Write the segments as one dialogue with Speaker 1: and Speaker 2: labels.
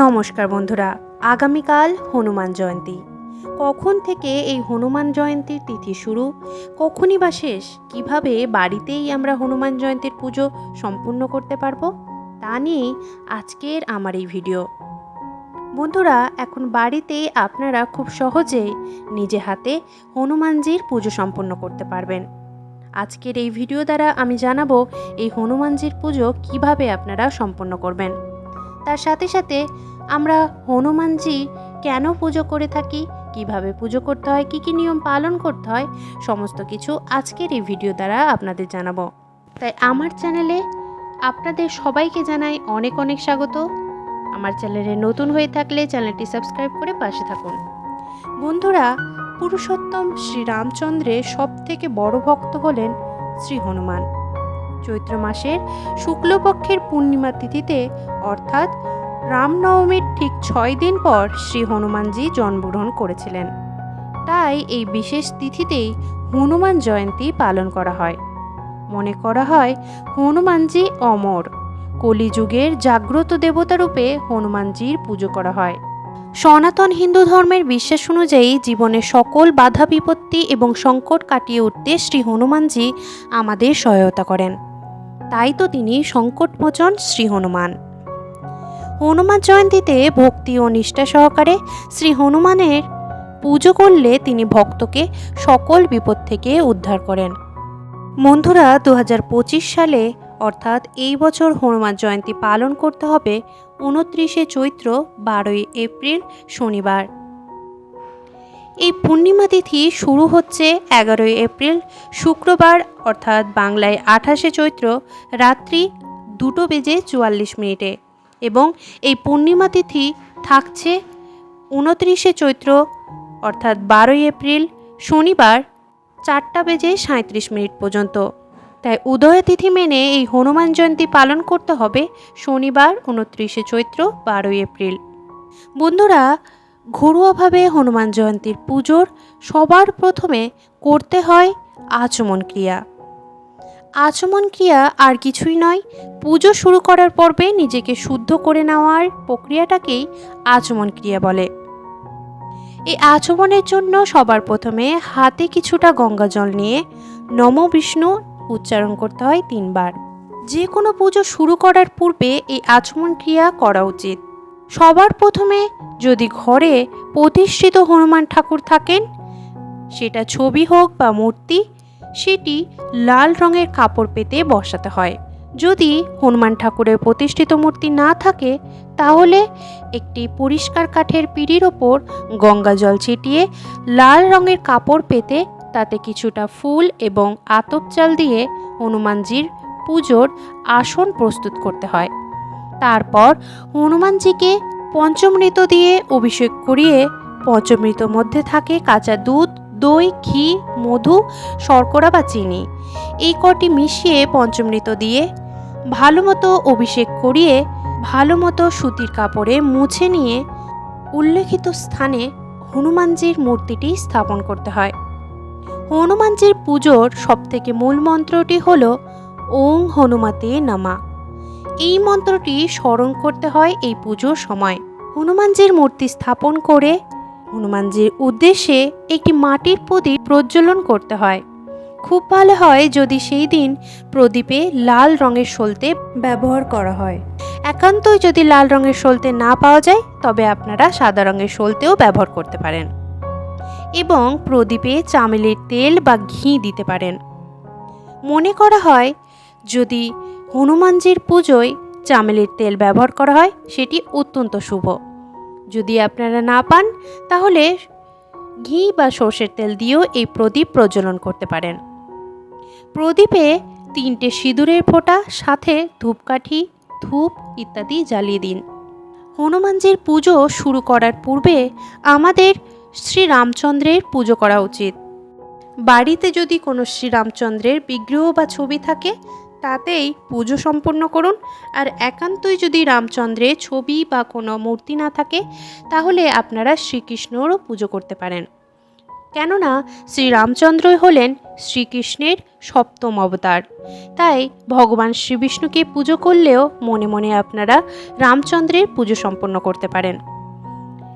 Speaker 1: নমস্কার বন্ধুরা, আগামীকাল হনুমান জয়ন্তী। কখন থেকে এই হনুমান জয়ন্তীর তিথি শুরু? কখনই বা শেষ? কীভাবে বাড়িতেই আমরা হনুমান জয়ন্তীর পুজো সম্পূর্ণ করতে পারব? তা নিয়েই আজকের আমার এই ভিডিও। বন্ধুরা, এখন বাড়িতে আপনারা খুব সহজেই নিজে হাতে হনুমানজির পুজো সম্পন্ন করতে পারবেন। আজকের এই ভিডিও দ্বারা আমি জানাব, এই হনুমানজির পুজো কীভাবে আপনারা সম্পন্ন করবেন। তার সাথে সাথে আমরা হনুমানজি কেন পুজো করে থাকি? কীভাবে পুজো করতে হয়? কী কী নিয়ম পালন করতে হয়? সমস্ত কিছু আজকের এই ভিডিও দ্বারা আপনাদের জানাব। তাই আমার চ্যানেলে আপনাদের সবাইকে জানাই অনেক অনেক স্বাগত। আমার চ্যানেলে নতুন হয়ে থাকলে চ্যানেলটি সাবস্ক্রাইব করে পাশে থাকুন। বন্ধুরা, পুরুষোত্তম শ্রীরামচন্দ্রের সব থেকে বড় ভক্ত হলেন শ্রী হনুমান। চৈত্র মাসের শুক্লপক্ষের পূর্ণিমা তিথিতে, অর্থাৎ রামনবমীর ঠিক ছয় দিন পর শ্রী হনুমানজি জন্মগ্রহণ করেছিলেন। তাই এই বিশেষ তিথিতেই হনুমান জয়ন্তী পালন করা হয়। মনে করা হয়, হনুমানজি অমর। কলিযুগের জাগ্রত দেবতা রূপে হনুমানজির পুজো করা হয়। সনাতন হিন্দু ধর্মের বিশ্বাস অনুযায়ী জীবনের সকল বাধা বিপত্তি এবং সংকট কাটিয়ে উঠতে শ্রী হনুমানজি আমাদের সহায়তা করেন। তাই তো তিনি সংকটমোচন শ্রী হনুমান। হনুমান জয়ন্তীতে ভক্তি ও নিষ্ঠা সহকারে শ্রী হনুমানের পুজো করলে তিনি ভক্তকে সকল বিপদ থেকে উদ্ধার করেন। বন্ধুরা দু হাজার পঁচিশ সালে অর্থাৎ এই বছর হনুমান জয়ন্তী পালন করতে হবে উনত্রিশে চৈত্র, বারোই এপ্রিল, শনিবার। এই পূর্ণিমা তিথি শুরু হচ্ছে এগারোই এপ্রিল, শুক্রবার, অর্থাৎ বাংলায় আঠাশে চৈত্র, রাত্রি দুটো বেজে চুয়াল্লিশ মিনিটে। এবং এই পূর্ণিমা তিথি থাকছে উনত্রিশে চৈত্র, অর্থাৎ বারোই এপ্রিল, শনিবার, চারটা বেজে সাঁত্রিশ মিনিট পর্যন্ত। তাই উদয় তিথি মেনে এই হনুমান জয়ন্তী পালন করতে হবে শনিবার, উনত্রিশে চৈত্র, বারোই এপ্রিল। বন্ধুরা, ঘরোয়াভাবে হনুমান জয়ন্তীর পুজোর সবার প্রথমে করতে হয় আচমন ক্রিয়া। আচমন ক্রিয়া আর কিছুই নয়। পুজো শুরু করার পর্বে নিজেকে শুদ্ধ করে নেওয়ার প্রক্রিয়াটাকেই আচমন ক্রিয়া বলে। এই আচমনের জন্য সবার প্রথমে হাতে কিছুটা গঙ্গা জল নিয়ে নম বিষ্ণু উচ্চারণ করতে হয় তিনবার। যে কোনো পুজো শুরু করার পূর্বে এই আচমন ক্রিয়া করা উচিত। সবার প্রথমে যদি ঘরে প্রতিষ্ঠিত হনুমান ঠাকুর থাকেন, সেটা ছবি হোক বা মূর্তি সেটি লাল রঙের কাপড় পেতে বসাতে হয়। যদি হনুমান ঠাকুরের প্রতিষ্ঠিত মূর্তি না থাকে, তাহলে একটি পরিষ্কার কাঠের পিঁড়ির ওপর গঙ্গা জল ছিটিয়ে লাল রঙের কাপড় পেতে তাতে কিছুটা ফুল এবং আতপ চাল দিয়ে হনুমানজির পুজোর আসন প্রস্তুত করতে হয়। তারপর হনুমানজিকে পঞ্চমৃত দিয়ে অভিষেক করিয়ে পঞ্চমৃত মধ্যে থাকে কাঁচা দুধ দই, ঘি, মধু, শর্করা বা চিনি। এই কটি মিশিয়ে পঞ্চমৃত দিয়ে ভালো মতো অভিষেক করিয়ে ভালো মতো সুতির কাপড়ে মুছে নিয়ে উল্লেখিত স্থানে হনুমানজির মূর্তিটি স্থাপন করতে হয়। হনুমানজির পুজোর সবথেকে মূল মন্ত্রটি হল, ওং হনুমাতে নামা এই মন্ত্রটি স্মরণ করতে হয় এই পুজোর সময়। হনুমানজির মূর্তি স্থাপন করে হনুমানজির উদ্দেশ্যে একটি মাটির প্রদীপ প্রজ্বলন করতে হয়। খুব ভালো হয় যদি সেই দিন প্রদীপে লাল রঙের সলতে ব্যবহার করা হয়। একান্তই যদি লাল রঙের সলতে না পাওয়া যায়, তবে আপনারা সাদা রঙের সলতেও ব্যবহার করতে পারেন। এবং প্রদীপে চামেলির তেল বা ঘি দিতে পারেন। মনে করা হয়, যদি হনুমানজির পুজোয় চামেলির তেল ব্যবহার করা হয়, সেটি অত্যন্ত শুভ। যদি আপনারা না পান, তাহলে ঘি বা সর্ষের তেল দিয়েও এই প্রদীপ প্রজ্বলন করতে পারেন। প্রদীপে তিনটে সিঁদুরের ফোঁটা, সাথে ধূপকাঠি, ধূপ ইত্যাদি জ্বালিয়ে দিন। হনুমানজির পুজো শুরু করার পূর্বে আমাদের শ্রীরামচন্দ্রের পুজো করা উচিত। বাড়িতে যদি কোনো শ্রীরামচন্দ্রের বিগ্রহ বা ছবি থাকে তাতেই পুজো সম্পন্ন করুন। আর একান্তই যদি রামচন্দ্রের ছবি বা কোনো মূর্তি না থাকে, তাহলে আপনারা শ্রীকৃষ্ণরও পুজো করতে পারেন। কেননা শ্রীরামচন্দ্রই হলেন শ্রীকৃষ্ণের সপ্তম অবতার। তাই ভগবান শ্রীবিষ্ণুকে পুজো করলেও মনে মনে আপনারা রামচন্দ্রের পুজো সম্পন্ন করতে পারেন।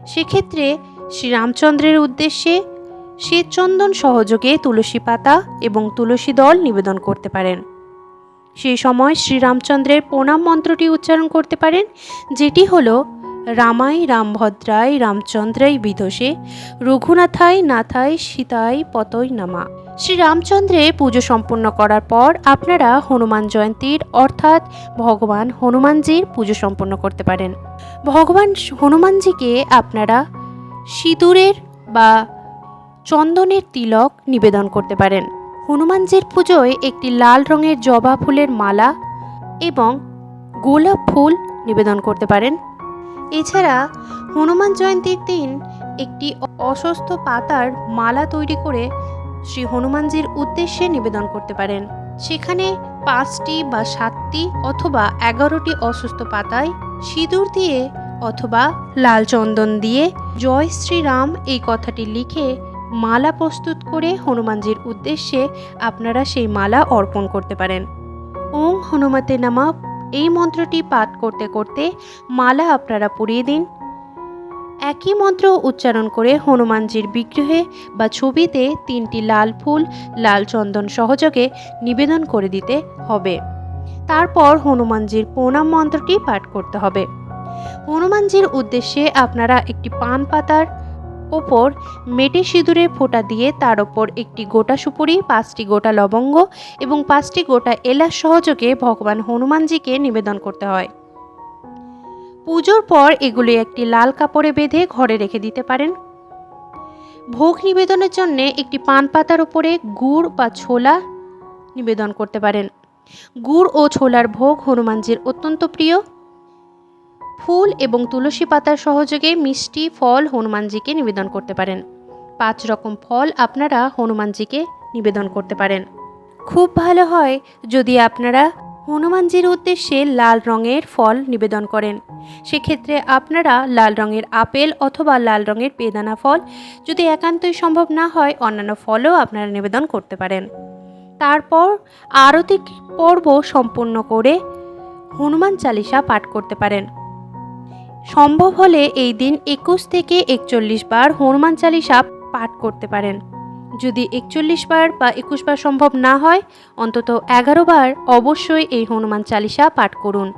Speaker 1: সেক্ষেত্রে শ্রীরামচন্দ্রের উদ্দেশ্যে শ্বেতচন্দন সহযোগে তুলসী পাতা এবং তুলসী দল নিবেদন করতে পারেন। সেই সময় শ্রীরামচন্দ্রের প্রণাম মন্ত্রটি উচ্চারণ করতে পারেন, যেটি হল রামাই রামভদ্রাই রামচন্দ্রাই বিধসে রঘুনাথাই নাথাই সীতাই পতই নামা। শ্রী রামচন্দ্রের পুজো সম্পন্ন করার পর আপনারা হনুমান জয়ন্তীর, অর্থাৎ ভগবান হনুমানজির পুজো সম্পন্ন করতে পারেন। ভগবান হনুমানজিকে আপনারা সিঁদুরের বা চন্দনের তিলক নিবেদন করতে পারেন। হনুমানজির পুজোয় একটি লাল রঙের জবা ফুলের মালা এবং গোলাপ ফুল নিবেদন করতে পারেন। এছাড়া হনুমান জয়ন্তীর দিন একটি অসুস্থ পাতার মালা তৈরি করে শ্রী হনুমানজির উদ্দেশ্যে নিবেদন করতে পারেন। সেখানে পাঁচটি বা সাতটি অথবা এগারোটি অসুস্থ পাতায় সিঁদুর দিয়ে অথবা লাল চন্দন দিয়ে জয় শ্রীরাম এই কথাটি লিখে মালা প্রস্তুত করে হনুমানজির উদ্দেশ্যে আপনারা সেই মালা অর্পণ করতে পারেন। ওং হনুমতে নামা। এই মন্ত্রটি পাঠ করতে করতে মালা আপনারা পরিয়ে দিন। একই মন্ত্র উচ্চারণ করে হনুমানজির বিগ্রহে বা ছবিতে তিনটি লাল ফুল, লাল চন্দন সহযোগে নিবেদন করে দিতে হবে। তারপর হনুমানজির প্রণাম মন্ত্রটি পাঠ করতে হবে। হনুমানজির উদ্দেশ্যে আপনারা একটি পান পাতার ওপর মেটে সিঁদুরে ফোঁটা দিয়ে তার ওপর একটি গোটা সুপুরি, পাঁচটি গোটা লবঙ্গ এবং পাঁচটি গোটা এলাচ সহযোগে ভগবান হনুমানজিকে নিবেদন করতে হয়। পুজোর পর এগুলি একটি লাল কাপড়ে বেঁধে ঘরে রেখে দিতে পারেন। ভোগ নিবেদনের জন্য একটি পান পাতার উপরে গুড় বা ছোলা নিবেদন করতে পারেন। গুড় ও ছোলার ভোগ হনুমানজির অত্যন্ত প্রিয়। ফুল এবং তুলসী পাতার সহযোগে মিষ্টি ফল হনুমানজিকে নিবেদন করতে পারেন। পাঁচ রকম ফল আপনারা হনুমানজিকে নিবেদন করতে পারেন। খুব ভালো হয় যদি আপনারা হনুমানজির উদ্দেশ্যে লাল রঙের ফল নিবেদন করেন। সেক্ষেত্রে আপনারা লাল রঙের আপেল অথবা লাল রঙের বেদানা ফল যদি একান্তই সম্ভব না হয়, অন্যান্য ফলও আপনারা নিবেদন করতে পারেন। তারপর আরতি পর্ব সম্পূর্ণ করে হনুমান চালিসা পাঠ করতে পারেন। সম্ভব হলে এই দিন একুশ থেকে একচল্লিশ বার হনুমান চালিসা পাঠ করতে পারেন। যদি একচল্লিশ বার বা একুশ বার সম্ভব না হয়, অন্তত এগারো বার অবশ্যই এই হনুমান চালিসা পাঠ করুন।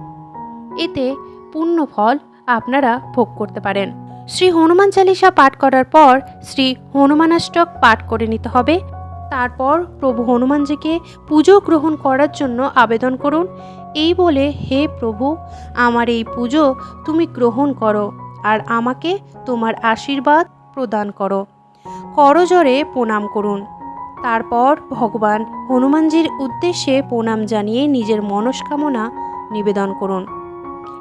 Speaker 1: এতে পূর্ণ ফল আপনারা ভোগ করতে পারেন। শ্রী হনুমান চালিসা পাঠ করার পর শ্রী হনুমানাষ্টক পাঠ করে নিতে হবে। তারপর প্রভু হনুমানজিকে পুজো গ্রহণ করার জন্য আবেদন করুন। এই বলে, হে প্রভু, আমার এই পুজো তুমি গ্রহণ করো আর আমাকে তোমার আশীর্বাদ প্রদান করো। করজরে প্রণাম করুন। তারপর ভগবান হনুমানজির উদ্দেশ্যে প্রণাম জানিয়ে নিজের মনস্কামনা নিবেদন করুন।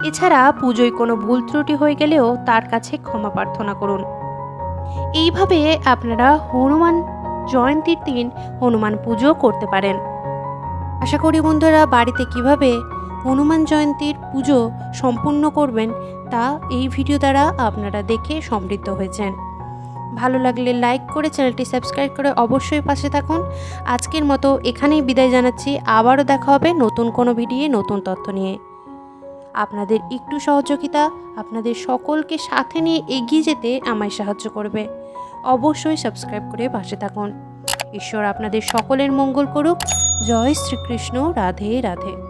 Speaker 1: এছাড়া পুজোয় কোনো ভুল ত্রুটি হয়ে গেলেও তার কাছে ক্ষমা প্রার্থনা করুন। এইভাবে আপনারা হনুমান জয়ন্তীর দিন হনুমান পুজো করতে পারেন। আশা করি বন্ধুরা, বাড়িতে কীভাবে হনুমান জয়ন্তীর পুজো সম্পূর্ণ করবেন তা এই ভিডিও দ্বারা আপনারা দেখে সমৃদ্ধ হয়েছেন। ভালো লাগলে লাইক করে চ্যানেলটি সাবস্ক্রাইব করে অবশ্যই পাশে থাকুন। আজকের মতো এখানেই বিদায় জানাচ্ছি। আবারও দেখা হবে নতুন কোনো ভিডিও, নতুন তথ্য নিয়ে। আপনাদের একটু সহযোগিতা আপনাদের সকলকে সাথে নিয়ে এগিয়ে যেতে আমায় সাহায্য করবে। অবশ্যই সাবস্ক্রাইব করে পাশে থাকুন। ঈশ্বর আপনাদের সকলের মঙ্গল করুক। জয় শ্রীকৃষ্ণ। রাধে রাধে।